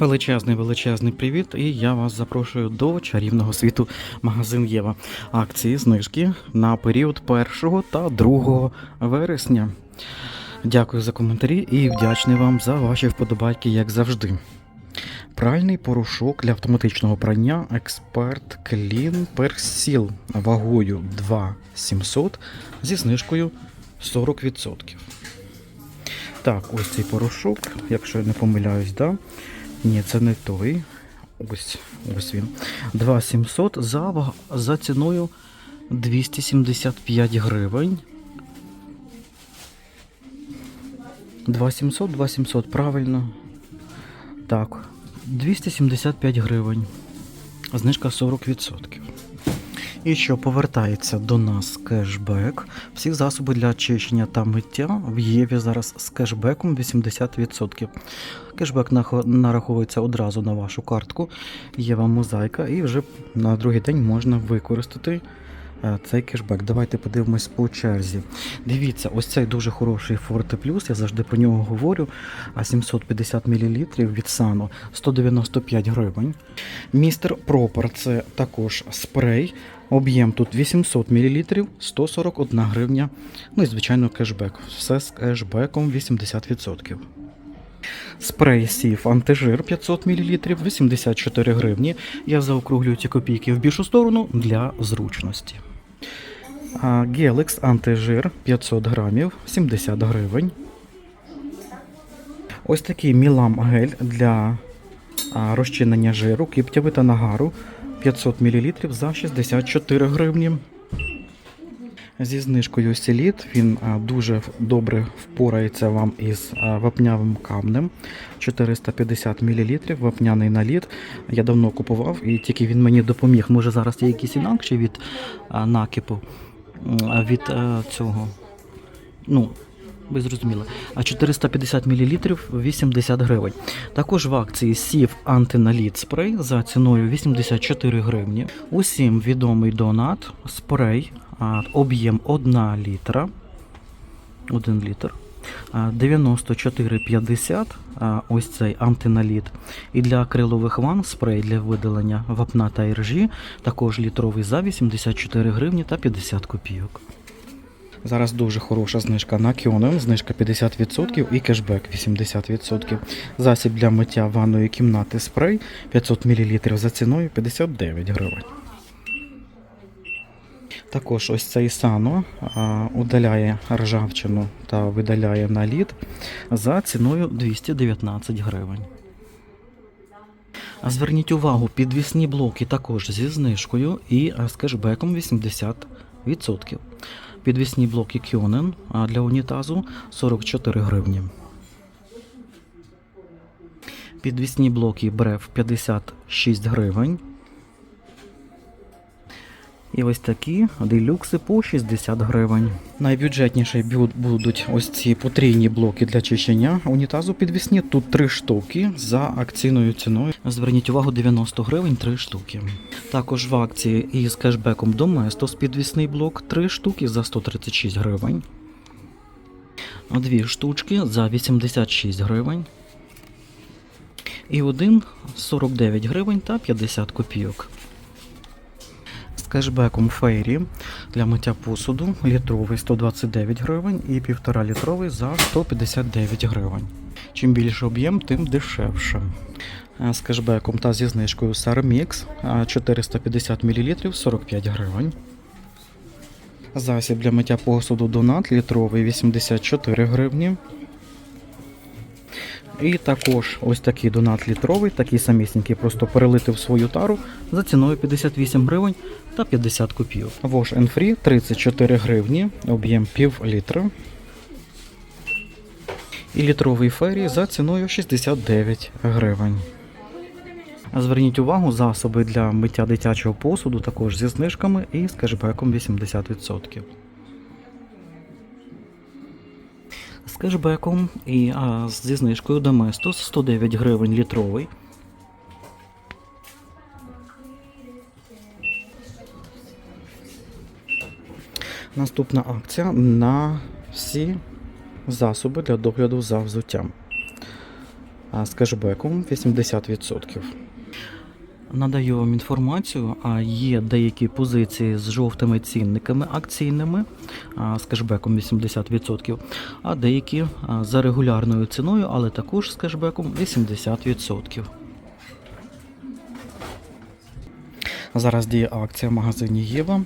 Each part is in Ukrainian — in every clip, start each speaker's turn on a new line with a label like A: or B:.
A: Величезний величезний привіт, і я вас запрошую до чарівного світу магазин Єва. Акції знижки на період 1 та 2 вересня. Дякую за коментарі і вдячний вам за ваші вподобайки, як завжди. Пральний порошок для автоматичного прання Експерт Clean Persil вагою 2700 зі знижкою 40%. Так, ось цей порошок, якщо я не помиляюсь, да? Ні, це не той. Ось, ось він. 2700 за, за ціною 275 гривень. 2700, 2700, правильно. Так, 275 гривень. Знижка 40%. І що повертається до нас кешбек. Всі засоби для чищення та миття в Єві зараз з кешбеком 80%. Кешбек нараховується одразу на вашу картку. Єва мозаїка, і вже на другий день можна використати е, цей кешбек. Давайте подивимось по черзі. Дивіться, ось цей дуже хороший Forte Plus, я завжди про нього говорю. А 750 мл від Сано 195 гривень. Містер Пропер це також спрей. Об'єм тут 800 мл, 141 гривня. Ну і звичайно кешбек. Все з кешбеком 80%. Спрей Сіф антижир 500 мл 84 гривні. Я заокруглюю ці копійки в більшу сторону для зручності. Геликс антижир 500 грамів 70 гривень. Ось такий Мілам гель для розчинення жиру, киптяви та нагару 500 мл за 64 гривні. Зі знижкою Селіт він дуже добре впорається вам із вапнявим камнем. 450 мл вапняний наліт. Я давно купував і тільки він мені допоміг. Може зараз є якісь інакші від накипу, від цього. Ну, ви зрозуміли. А 450 мл 80 гривень. Також в акції сів антиналіт спрей за ціною 84 гривні. Усім відомий донат спрей, об'єм 1 літра. 1 літр. 94,50 ось цей антиналіт. І для акрилових ванн спрей для видалення вапна та іржі, також літровий за 84 гривні та 50 копійок. Зараз дуже хороша знижка на Кіонен, знижка 50% і кешбек 80%. Засіб для миття ванної кімнати спрей 500 мл за ціною 59 гривень. Також ось цей сано удаляє ржавчину та видаляє наліт за ціною 219 гривень. А Зверніть увагу, підвісні блоки також зі знижкою і з кешбеком 80%. Підвісні блоки Кьонен для унітазу 44 гривні. Підвісні блоки Брев 56 гривень. І ось такі делюкси по 60 гривень. Найбюджетніші будуть ось ці потрійні блоки для чищення унітазу підвісні. Тут три штуки за акційною ціною. Зверніть увагу, 90 гривень три штуки. Також в акції із кешбеком Domestos підвісний блок 3 штуки за 136 гривень. Дві штучки за 86 гривень. І один 49 гривень та 50 копійок. Кешбеком Фейрі для миття посуду літровий 129 гривень і 1,5 літровий за 159 гривень. Чим більше об'єм, тим дешевше. Е, З кешбеком та зі знижкою Sarmix е, 450 мл 45 гривень. Засіб для миття посуду Донат літровий 84 гривні. І також ось такий донат літровий, такий самісінький, просто перелити в свою тару за ціною 58 гривень та 50 копійок. Wash and Free 34 гривні, об'єм пів літра. І літровий фері за ціною 69 гривень. Зверніть увагу, засоби для миття дитячого посуду також зі знижками і з кешбеком 80%. Кешбеком і а, зі знижкою Domestos 109 гривень літровий. Наступна акція на всі засоби для догляду за взуттям. а, з кешбеком 80%. Надаю вам інформацію, є деякі позиції з жовтими цінниками акційними з кешбеком 80%, а деякі за регулярною ціною, але також з кешбеком 80%. Зараз діє акція в магазині Єва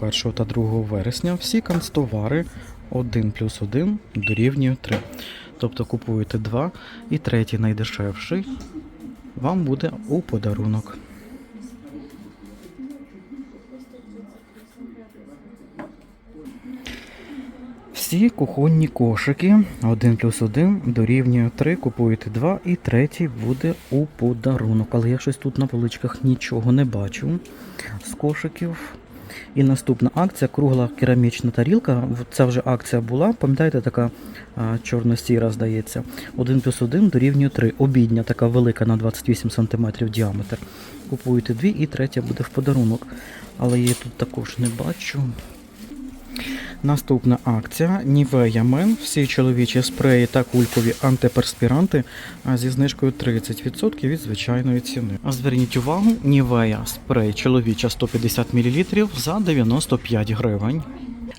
A: 1 та 2 вересня. Всі канцтовари 1 плюс 1 дорівнює 3. Тобто купуєте 2 і третій найдешевший вам буде у подарунок. Всі кухонні кошики 1 плюс 1 дорівнює 3, купуєте 2 і третій буде у подарунок. Але я щось тут на поличках нічого не бачу з кошиків. І наступна акція кругла керамічна тарілка. Це вже акція була. Пам'ятаєте, така чорно-сіра, здається. 1 плюс 1 дорівнює 3. Обідня, така велика на 28 см діаметр. Купуєте дві і третя буде в подарунок. Але я тут також не бачу. Наступна акція Nivea Men. Всі чоловічі спреї та кулькові антиперспіранти зі знижкою 30% від звичайної ціни. А зверніть увагу, Nivea спрей чоловіча 150 мл за 95 гривень.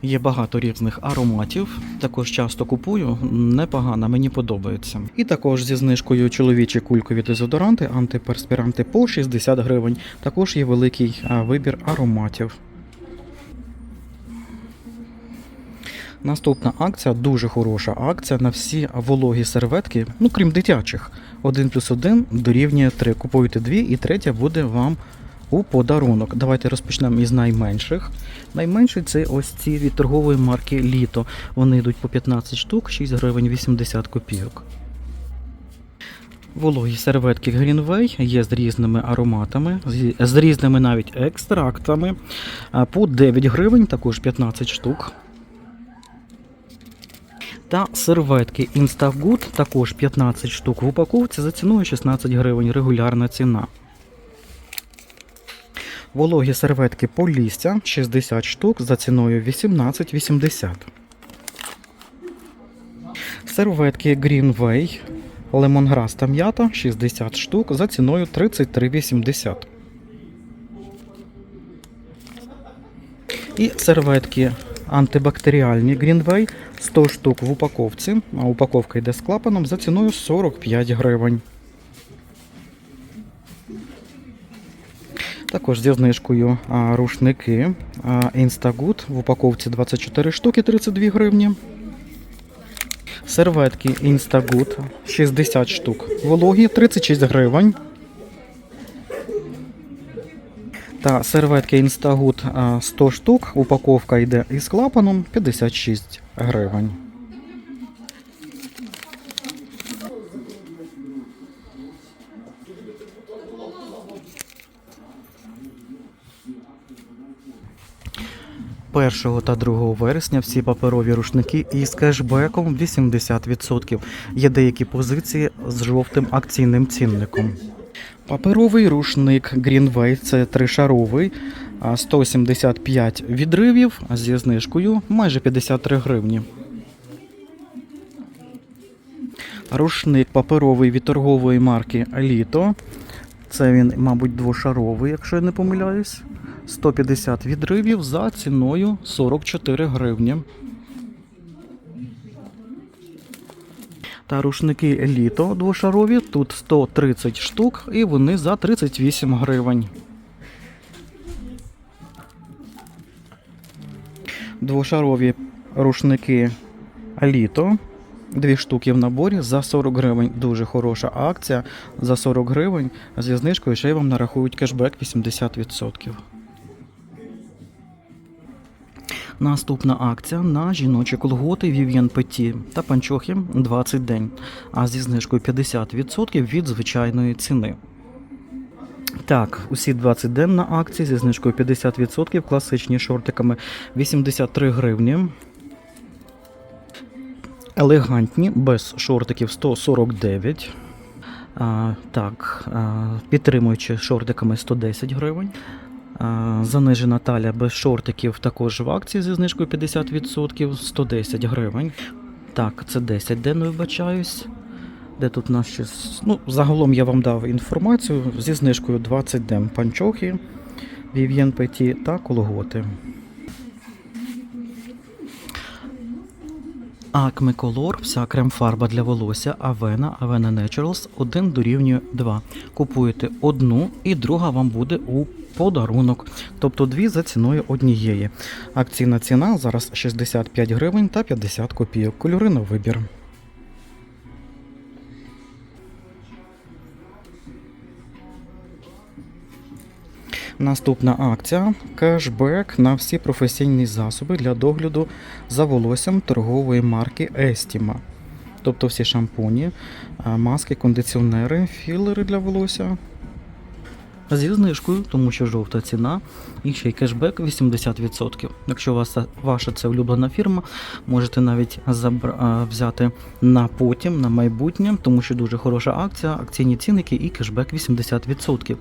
A: Є багато різних ароматів. Також часто купую. Непогано, мені подобається. І також зі знижкою чоловічі кулькові дезодоранти, антиперспіранти по 60 гривень. Також є великий вибір ароматів. Наступна акція дуже хороша акція на всі вологі серветки, ну крім дитячих. 1 плюс 1 дорівнює 3. Купуєте дві і третя буде вам у подарунок. Давайте розпочнемо із найменших. Найменший це ось ці від торгової марки Літо. Вони йдуть по 15 штук, 6 гривень 80 копійок. Вологі серветки Greenway є з різними ароматами, з різними навіть екстрактами. По 9 гривень, також 15 штук. Та серветки Instagood також 15 штук в упаковці за ціною 16 гривень, регулярна ціна. Вологі серветки Полісся 60 штук за ціною 18,80. Серветки Greenway Lemongrass та м'ята 60 штук за ціною 33,80. І серветки антибактеріальні Greenway 100 штук в упаковці, а упаковка йде з клапаном за ціною 45 гривень. Також зі знижкою рушники Instagood в упаковці 24 штуки 32 гривні. Серветки Instagood 60 штук. Вологі 36 гривень. Та серветки а, 100 штук. Упаковка йде із клапаном 56 гривень. Першого та 2 вересня всі паперові рушники із кешбеком 80%. Є деякі позиції з жовтим акційним цінником. Паперовий рушник Greenway це тришаровий, 175 відривів зі знижкою майже 53 гривні. Рушник паперовий від торгової марки Літо. Це він, мабуть, двошаровий, якщо я не помиляюсь. 150 відривів за ціною 44 гривні. Та рушники літо двошарові, тут 130 штук, і вони за 38 гривень. Двошарові рушники літо. Дві штуки в наборі за 40 гривень. Дуже хороша акція. За 40 гривень зі знижкою ще й вам нарахують кешбек 80%. Наступна акція на жіночі колготи Vivienne Petit та панчохи 20 день, а зі знижкою 50% від звичайної ціни. Так, усі 20 день на акції зі знижкою 50%, класичні шортиками 83 гривні. Елегантні, без шортиків 149. А, так, а, підтримуючи шортиками 110 гривень. Занижена талія без шортиків також в акції зі знижкою 50% 110 гривень. Так, це 10 день, вибачаюсь. Де тут наші. с- Ну, загалом я вам дав інформацію зі знижкою 20 дем панчохи, Vivien Petit та колготи. Acme Color, вся крем-фарба для волосся Avena, Avena Naturals 1 дорівнює 2. Купуєте одну і друга вам буде у подарунок. Тобто дві за ціною однієї. Акційна ціна зараз 65 гривень та 50 копійок. Кольори на вибір. Наступна акція кешбек на всі професійні засоби для догляду за волоссям торгової марки Estima. Тобто всі шампуні, маски, кондиціонери, філери для волосся. Зі знижкою, тому що жовта ціна, і ще й кешбек 80%. Якщо вас ваша це улюблена фірма, можете навіть забра- взяти на потім, на майбутнє, тому що дуже хороша акція, акційні цінники і кешбек 80%.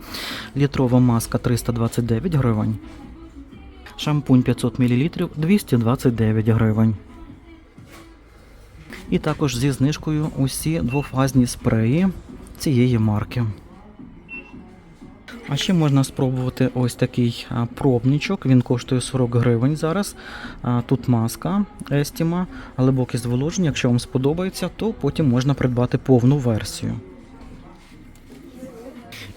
A: Літрова маска 329 гривень. Шампунь 500 мл 229 гривень. І також зі знижкою усі двофазні спреї цієї марки. А ще можна спробувати ось такий пробничок. Він коштує 40 гривень зараз. Тут маска Estima, глибоке зволоження. Якщо вам сподобається, то потім можна придбати повну версію.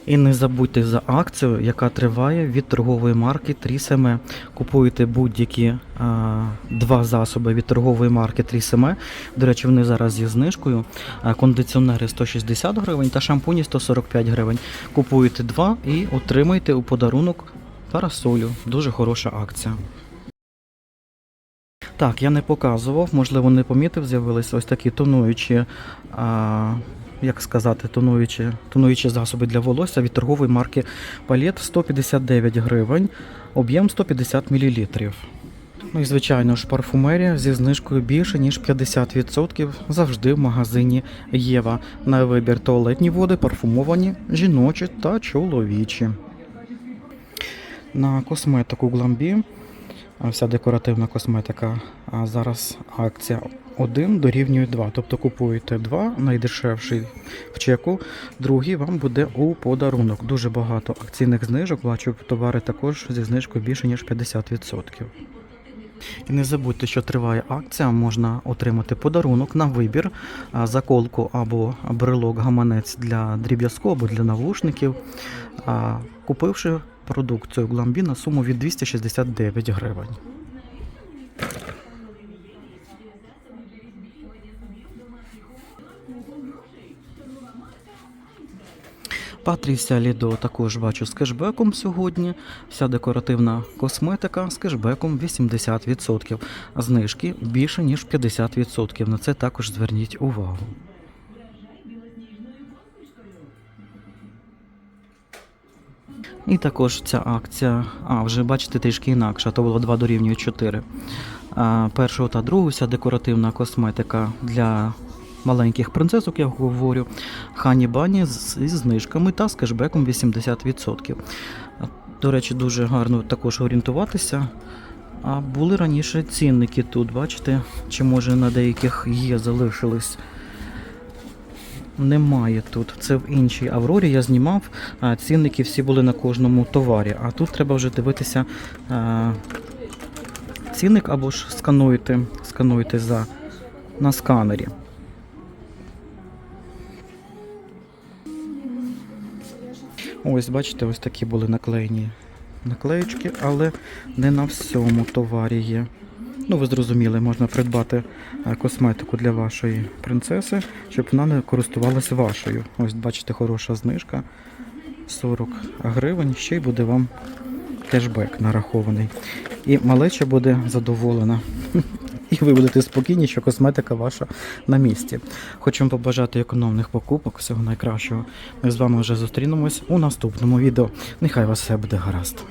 A: І не забудьте за акцію, яка триває від торгової марки Трісеме. Купуєте будь-які а, два засоби від торгової марки Трісеме. До речі, вони зараз зі знижкою. А, кондиціонери 160 гривень та шампуні 145 гривень. Купуєте два і отримаєте у подарунок парасолю. Дуже хороша акція. Так, я не показував, можливо, не помітив, з'явилися ось такі тонуючі, а, як сказати, тонуючі, тонуючі засоби для волосся від торгової марки Palette 159 гривень, об'єм 150 мл. Ну і звичайно ж, парфумерія зі знижкою більше ніж 50% завжди в магазині Єва. На вибір туалетні води, парфумовані, жіночі та чоловічі. На косметику а Вся декоративна косметика. А зараз акція 1 дорівнює 2. Тобто купуєте 2, найдешевший в чеку, другий вам буде у подарунок. Дуже багато акційних знижок. Бачу товари також зі знижкою більше ніж 50%. І не забудьте, що триває акція, можна отримати подарунок на вибір, заколку або брелок гаманець для дріб'язку або для навушників, купивши продукцію Гламбі на суму від 269 гривень. Патрісія Лідо також бачу з кешбеком сьогодні. Вся декоративна косметика з кешбеком 80%. Знижки більше ніж 50%. На це також зверніть увагу. І також ця акція, а вже бачите, трішки інакша, то було 2 дорівнює 4. Першого та другого вся декоративна косметика для маленьких принцесок, я говорю, хані бані зі знижками та з кешбеком 80%. До речі, дуже гарно також орієнтуватися. А були раніше цінники тут, бачите, чи може на деяких є, залишились. Немає тут. Це в іншій Аврорі я знімав. Цінники всі були на кожному товарі. А тут треба вже дивитися а, цінник або ж скануєте, скануєте за, на сканері. Ось, бачите, ось такі були наклеєні наклеєчки, але не на всьому товарі є. Ну, ви зрозуміли, можна придбати е, косметику для вашої принцеси, щоб вона не користувалася вашою. Ось бачите, хороша знижка. 40 гривень, ще й буде вам кешбек нарахований. І малеча буде задоволена. І ви будете спокійні, що косметика ваша на місці. Вам побажати економних покупок, всього найкращого. Ми з вами вже зустрінемось у наступному відео. Нехай вас все буде гаразд.